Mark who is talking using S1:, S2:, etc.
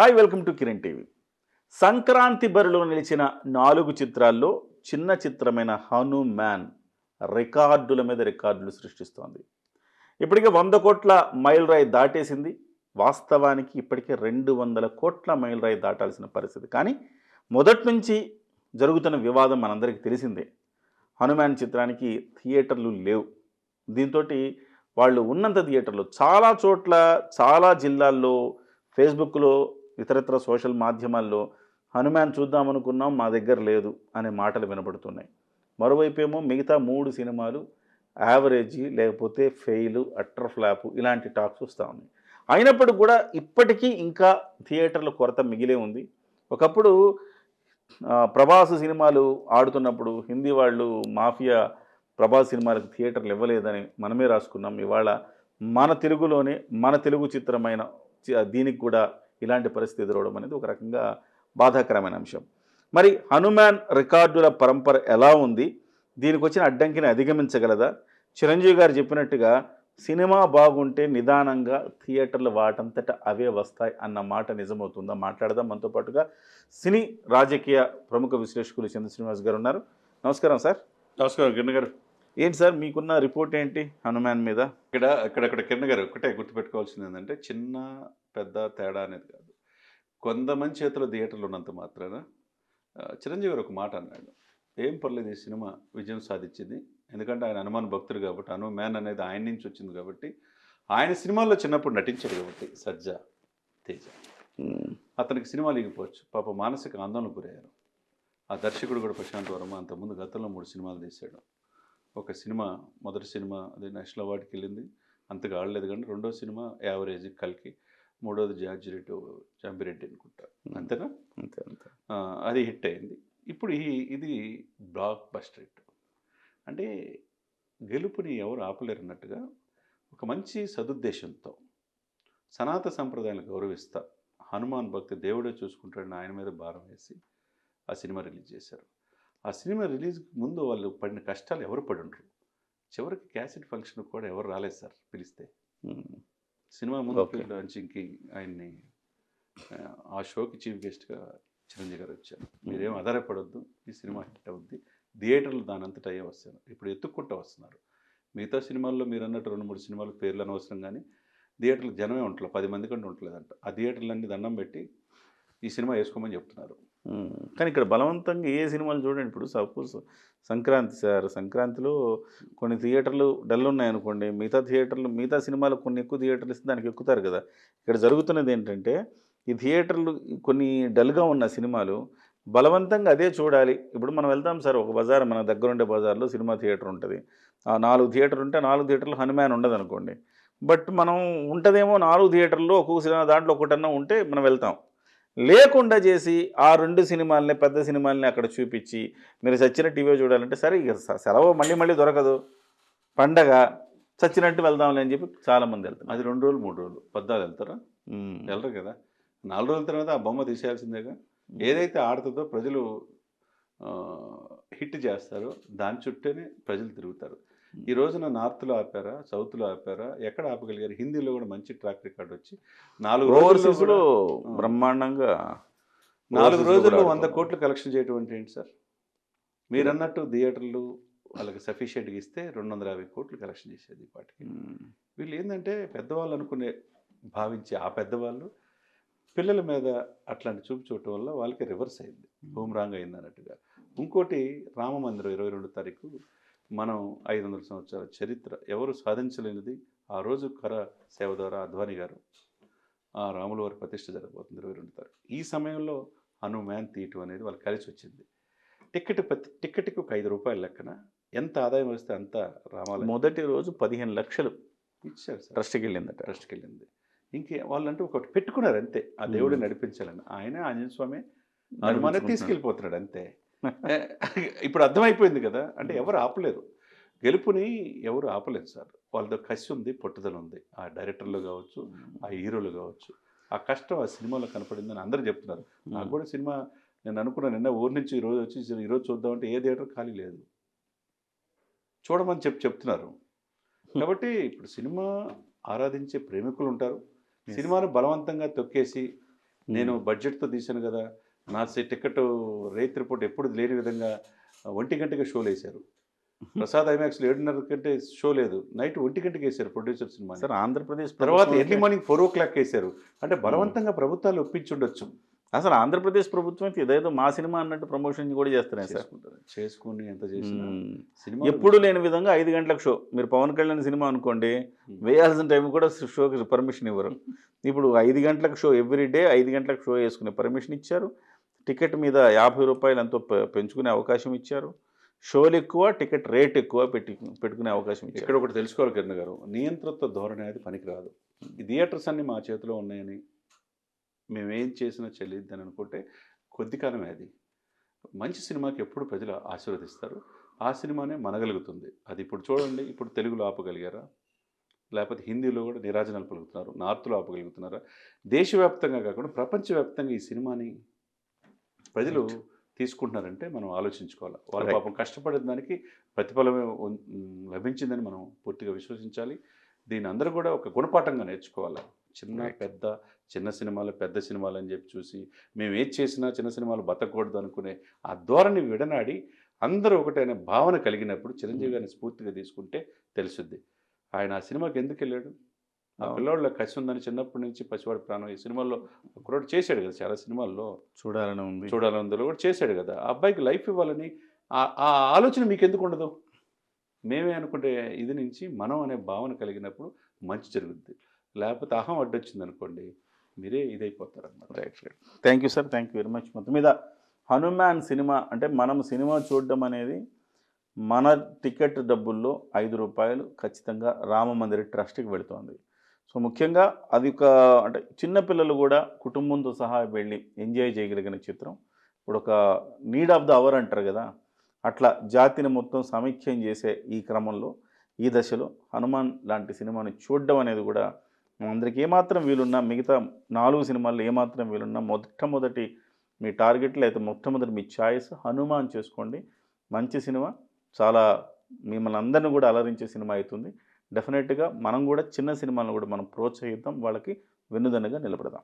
S1: Hi welcome to Kiran TV. Sankranti బరిలో నిలిచిన నాలుగు చిత్రాల్లో చిన్న చిత్రమైన హనుమాన్ రికార్డుల మీద రికార్డులు సృష్టిస్తోంది. ఇప్పటికే వంద కోట్ల మైల్ రాయి దాటేసింది. వాస్తవానికి ఇప్పటికే రెండు వందల కోట్ల మైల్ రాయి దాటాల్సిన పరిస్థితి. కానీ మొదటి నుంచి జరుగుతున్న వివాదం మనందరికీ తెలిసిందే. హనుమాన్ చిత్రానికి థియేటర్లు లేవు. దీంతో వాళ్ళు ఉన్నంత థియేటర్లు. చాలా చోట్ల చాలా జిల్లాల్లో ఫేస్బుక్లో ఇతరత్ర సోషల్ మాధ్యమాల్లో హనుమాన్ చూద్దామనుకున్నాం మా దగ్గర లేదు అనే మాటలు వినపడుతున్నాయి మరోవైపు ఏమో మిగతా మూడు సినిమాలు యావరేజీ లేకపోతే ఫెయిల్ అట్టర్ ఫ్లాప్ ఇలాంటి టాక్స్ వస్తూ ఉన్నాయి. అయినప్పటికీ కూడా ఇప్పటికీ ఇంకా థియేటర్ల కొరత మిగిలే ఉంది. ఒకప్పుడు ప్రభాస్ సినిమాలు ఆడుతున్నప్పుడు హిందీ వాళ్ళు మాఫియా ప్రభాస్ సినిమాలకు థియేటర్లు ఇవ్వలేదని మనమే రాసుకున్నాం. ఇవాళ మన తెలుగులోనే మన తెలుగు చిత్రమైన దీనికి కూడా ఇలాంటి పరిస్థితి ఎదురవడం అనేది ఒక రకంగా బాధాకరమైన అంశం. మరి హనుమాన్ రికార్డుల పరంపర ఎలా ఉంది? దీనికి వచ్చిన అడ్డంకిని అధిగమించగలదా? చిరంజీవి గారు చెప్పినట్టుగా సినిమా బాగుంటే నిదానంగా థియేటర్లు వాటంతట అవే వస్తాయి అన్న మాట నిజమవుతుందా? మాట్లాడదాం. మనతో పాటుగా సినీ రాజకీయ ప్రముఖ విశ్లేషకులు చంద్ర శ్రీనివాస్ గారు ఉన్నారు. నమస్కారం సార్.
S2: నమస్కారం కిరణ్ గారు.
S1: ఏంటి సార్ మీకున్న రిపోర్ట్ ఏంటి హనుమాన్ మీద?
S2: ఇక్కడ అక్కడక్కడ కిరణ్ గారు ఒకటే గుర్తుపెట్టుకోవాల్సింది ఏంటంటే చిన్న పెద్ద తేడా అనేది కాదు. కొంతమంది చేతిలో థియేటర్లు ఉన్నంత మాత్రాన చిరంజీవి గారు ఒక మాట అన్నాడు. ఏం పర్లేదు ఈ సినిమా విజయం సాధించింది. ఎందుకంటే ఆయన హనుమాన్ భక్తుడు కాబట్టి హను మ్యాన్ అనేది ఆయన నుంచి వచ్చింది కాబట్టి ఆయన సినిమాల్లో చిన్నప్పుడు నటించాడు కాబట్టి సజ్జా తేజ. అతనికి సినిమాలు ఇగిపోవచ్చు పాప మానసిక ఆందోళనకు గురయ్యారు. ఆ దర్శకుడు కూడా ప్రశాంత్ వర్మ అంతకుముందు గతంలో మూడు సినిమాలు తీశాడు. ఒక సినిమా మొదటి సినిమా అది నేషనల్ అవార్డుకి వెళ్ళింది. అంతగా ఆడలేదు కానీ రెండో సినిమా యావరేజ్ కల్కి మూడోది జార్జి రెడ్డి జాంబిరెడ్డి అనుకుంటా. అంతేనా?
S1: అంతే అంతే.
S2: అది హిట్ అయింది. ఇప్పుడు ఈ ఇది బ్లాక్ బస్టర్ హిట్. అంటే గెలుపుని ఎవరు ఆపలేరు అన్నట్టుగా ఒక మంచి సదుద్దేశంతో సనాత సంప్రదాయాలను గౌరవిస్తా హనుమాన్ భక్తి దేవుడే చూసుకుంటాడని ఆయన మీద భారం వేసి ఆ సినిమా రిలీజ్ చేశారు. ఆ సినిమా రిలీజ్కి ముందు వాళ్ళు పడిన కష్టాలు ఎవరు పడి ఉండరు చివరికి క్యాసెట్ ఫంక్షన్ కూడా ఎవరు రాలేదు సార్ పిలిస్తే. సినిమా ముందు. లాంచింగ్కి ఆయన్ని ఆ, షోకి చీఫ్ గెస్ట్గా చిరంజీవి గారు వచ్చారు. మీరేం ఆధారపడొద్దు ఈ సినిమా హిట్ అవుద్ది. థియేటర్లు దాని అంతటా అయ్యే వస్తారు ఇప్పుడు ఎత్తుక్కుంటూ వస్తున్నారు. మిగతా సినిమాల్లో మీరు అన్నట్టు రెండు మూడు సినిమాలు పేర్లు అనవసరం కానీ థియేటర్లు జనమే ఉంటలేదు పది మంది కంటే ఉంటలేదంట. ఆ థియేటర్లన్నీ దండం పెట్టి ఈ సినిమా వేసుకోమని చెప్తున్నారు.
S1: కానీ ఇక్కడ బలవంతంగా ఏ సినిమాలు చూడండి. ఇప్పుడు సపోజ్ సంక్రాంతి సార్ సంక్రాంతిలో కొన్ని థియేటర్లు డల్ ఉన్నాయి అనుకోండి. మిగతా థియేటర్లు మిగతా సినిమాలు కొన్ని ఎక్కువ థియేటర్లు ఇస్తే దానికి ఎక్కుతారు కదా. ఇక్కడ జరుగుతున్నది ఏంటంటే ఈ థియేటర్లు కొన్ని డల్గా ఉన్న సినిమాలు బలవంతంగా అదే చూడాలి. ఇప్పుడు మనం వెళ్తాం సార్. ఒక బజార్ మన దగ్గరుండే బజార్లో సినిమా థియేటర్ ఉంటుంది. ఆ నాలుగు థియేటర్ ఉంటే నాలుగు థియేటర్లు హనుమాన్ ఉండదు అనుకోండి. బట్ మనం ఉంటుందేమో నాలుగు థియేటర్లో ఒక్కొక్క సినిమా దాంట్లో ఒకటన్నా ఉంటే మనం వెళ్తాం. లేకుండా చేసి ఆ రెండు సినిమాలని పెద్ద సినిమాలని అక్కడ చూపించి మీరు చచ్చిన టీవీ చూడాలంటే సరే ఇక సెలవు మళ్ళీ మళ్ళీ దొరకదు. పండగ చచ్చినట్టు వెళ్దాంలే అని చెప్పి చాలామంది వెళ్తున్నారు.
S2: అది రెండు రోజులు మూడు రోజులు. పద్దాలు వెళ్తారా. వెళ్ళరు కదా. నాలుగు రోజుల తర్వాత ఆ బొమ్మ తీసేయాల్సిందేగా? ఏదైతే ఆడుతుందో ప్రజలు హిట్ చేస్తారో దాని చుట్టూనే ప్రజలు తిరుగుతారు. ఈ రోజున నార్త్లో ఆపారా? సౌత్లో ఆపారా? ఎక్కడ ఆపగలిగారు? హిందీలో కూడా మంచి ట్రాక్ రికార్డ్ వచ్చి నాలుగు కూడా-
S1: బ్రహ్మాండంగా
S2: నాలుగు రోజుల్లో వంద. కోట్లు కలెక్షన్ చేయటం అంటే ఏంటి సార్? మీరు అన్నట్టు థియేటర్లు వాళ్ళకి సఫిషియెంట్గా ఇస్తే రెండు వందల యాభై కోట్లు కలెక్షన్ చేసేది వాటికి. వీళ్ళు ఏంటంటే పెద్దవాళ్ళు అనుకునే భావించే ఆ పెద్దవాళ్ళు పిల్లల మీద అట్లాంటి చూపు చూడటం వల్ల వాళ్ళకి రివర్స్ అయింది. హోమ్ రాంగ్ అయింది అన్నట్టుగా. ఇంకోటి రామ మందిరం ఇరవై రెండు తారీఖు మనం ఐదు వందల సంవత్సరాల చరిత్ర ఎవరు సాధించలేనిది ఆ రోజు కర సేవ ద్వారా అద్వాని గారు. ఆ రాముల వారి ప్రతిష్ట జరగబోతుంది ఇరవై రెండు తారీఖు. ఈ సమయంలో హనుమాన్ తీయటం అనేది వాళ్ళకి కలిసి వచ్చింది. టికెట్ ప్రతి టికెట్కి ఒక ఐదు రూపాయల లెక్కన ఎంత ఆదాయం వస్తే అంత రామాలయం
S1: మొదటి రోజు పదిహేను లక్షలు
S2: ఇచ్చారు సార్.
S1: ట్రస్ట్కి వెళ్ళిందట.
S2: ట్రస్ట్కి వెళ్ళింది. ఇంకే వాళ్ళంటూ ఒకటి పెట్టుకున్నారు అంతే. ఆ దేవుడు
S1: మ్మ్.
S2: నడిపించాలని. ఆయన ఆంజనేయ స్వామి హనుమానే. తీసుకెళ్ళిపోతున్నాడు అంతే. ఇప్పుడు అర్థమైపోయింది కదా. అంటే ఎవరు ఆపలేరు గెలుపుని ఎవరు ఆపలేదు సార్. వాళ్ళతో కసి ఉంది పట్టుదల ఉంది. ఆ డైరెక్టర్లు కావచ్చు ఆ హీరోలు కావచ్చు. ఆ కష్టం ఆ సినిమాలో కనపడిందని అందరూ చెప్తున్నారు. నాకు కూడా సినిమా నేను అనుకున్నాను నిన్న ఊరి నుంచి ఈరోజు వచ్చి ఈరోజు చూద్దామంటే ఏ థియేటర్ ఖాళీ లేదు. చూడమని చెప్పి చెప్తున్నారు. కాబట్టి ఇప్పుడు సినిమా ఆరాధించే ప్రేమికులు ఉంటారు. సినిమాను బలవంతంగా తొక్కేసి నేను బడ్జెట్తో తీశాను కదా నా టికెట్ రేట్ రిపోర్ట్ ఎప్పుడు లేని విధంగా ఒంటి గంటగా షోలు వేశారు ప్రసాద్ ఐమాక్స్లో ఏడున్నర కంటే షో లేదు. నైట్ ఒంటి గంటకి వేశారు ప్రొడ్యూసర్ సినిమా
S1: సార్ ఆంధ్రప్రదేశ్
S2: తర్వాత early morning four o'clock వేశారు. అంటే బలవంతంగా ప్రభుత్వాలు ఒప్పించి ఉండొచ్చు.
S1: అసలు ఆంధ్రప్రదేశ్ ప్రభుత్వం అయితే ఇదేదో మా సినిమా అన్నట్టు ప్రమోషన్ కూడా చేస్తున్నాయి సార్.
S2: చేసుకుని ఎంత చేసినా
S1: మ్మ్.
S2: సినిమా
S1: ఎప్పుడు లేని విధంగా ఐదు గంటలకు షో. మీరు పవన్ కళ్యాణ్ సినిమా అనుకోండి వేయాల్సిన టైం కూడా షోకి పర్మిషన్ ఇవ్వరు. ఇప్పుడు ఐదు గంటలకు షో ఎవ్రీ డే ఐదు గంటలకు షో వేసుకునే పర్మిషన్ ఇచ్చారు. టికెట్ మీద యాభై రూపాయలు ఎంతో పెంచుకునే అవకాశం ఇచ్చారు. షోలు ఎక్కువ టికెట్ రేట్ ఎక్కువ పెట్టి పెట్టుకునే అవకాశం ఇచ్చారు.
S2: ఇక్కడ ఒకటి తెలుసుకోవాలి కిరణ్ గారు. నియంత్రిత ధోరణి అనేది పనికిరాదు. ఈ థియేటర్స్ అన్ని మా చేతిలో ఉన్నాయని మేమేం చేసినా చెల్లిద్దని అనుకుంటే కొద్ది కాలమే అది. మంచి సినిమాకి ఎప్పుడు ప్రజలు ఆశీర్వదిస్తారు. ఆ సినిమానే మనగలుగుతుంది. అది ఇప్పుడు చూడండి ఇప్పుడు తెలుగులో ఆపగలిగారా? లేకపోతే హిందీలో కూడా నిరాజనాలు పలుకుతున్నారు. నార్త్లో ఆపగలుగుతున్నారా? దేశవ్యాప్తంగా కాకుండా ప్రపంచవ్యాప్తంగా ఈ సినిమాని ప్రజలు తీసుకుంటున్నారంటే మనం ఆలోచించుకోవాలి. వాళ్ళ. పాపం కష్టపడిన దానికి ప్రతిఫలమే లభించిందని మనం పూర్తిగా విశ్వసించాలి. దీని అందరూ కూడా ఒక గుణపాఠంగా నేర్చుకోవాలి. చిన్న. పెద్ద చిన్న సినిమాలు పెద్ద సినిమాలు అని చెప్పి చూసి మేము ఏది చేసినా చిన్న సినిమాలు బతకూడదు అనుకునే ఆ ధోరణి విడనాడి అందరూ ఒకటైన భావన కలిగినప్పుడు చిరంజీవి గారిని స్ఫూర్తిగా తీసుకుంటే తెలుసుద్ది. ఆయన ఆ సినిమాకి ఎందుకు వెళ్ళాడు? ఆ
S1: అవును.
S2: పిల్లోళ్ళ కసి ఉందని చిన్నప్పటి నుంచి పసివాడి ప్రాణం ఈ సినిమాల్లో కుర్రాడు చేశాడు కదా చాలా సినిమాల్లో.
S1: చూడాలని ఉంది.
S2: చూడాలందులో కూడా చేశాడు కదా. ఆ అబ్బాయికి లైఫ్ ఇవ్వాలని ఆ- ఆ ఆలోచన మీకు ఎందుకు ఉండదు? మేమే అనుకుంటే ఇది నుంచి మనం అనే భావన కలిగినప్పుడు మంచి జరుగుద్ది. లేకపోతే అహం అడ్డొచ్చింది అనుకోండి మీరే ఇదైపోతారు అనమాట
S1: right right thank you sir thank you very much మొత్తం మీద హనుమాన్ సినిమా అంటే మనం సినిమా చూడడం అనేది మన టికెట్ డబ్బుల్లో ఐదు రూపాయలు ఖచ్చితంగా రామ మందిర ట్రస్ట్కి వెళుతోంది. సో ముఖ్యంగా అది ఒక అంటే చిన్నపిల్లలు కూడా కుటుంబంతో సహా వెళ్ళి ఎంజాయ్ చేయగలిగిన చిత్రం. ఇప్పుడు ఒక నీడ్ ఆఫ్ ద అవర్ అంటారు కదా అట్లా జాతిని మొత్తం సమీక్షం చేసే ఈ క్రమంలో ఈ దశలో హనుమాన్ లాంటి సినిమాని చూడడం అనేది కూడా అందరికి ఏమాత్రం వీలున్నా మిగతా నాలుగు సినిమాల్లో ఏమాత్రం వీలున్నా మొట్టమొదటి మీ టార్గెట్ అయితే మొట్టమొదటి మీ ఛాయిస్ హనుమాన్ చేసుకోండి. మంచి సినిమా చాలా మిమ్మల్ని అందరిని కూడా అలరించే సినిమా అవుతుంది. డెఫినెట్గా మనం కూడా చిన్న సినిమాలను కూడా మనం ప్రోత్సహిద్దాం. వాళ్ళకి వెన్నుదన్నుగా నిలబడదాం.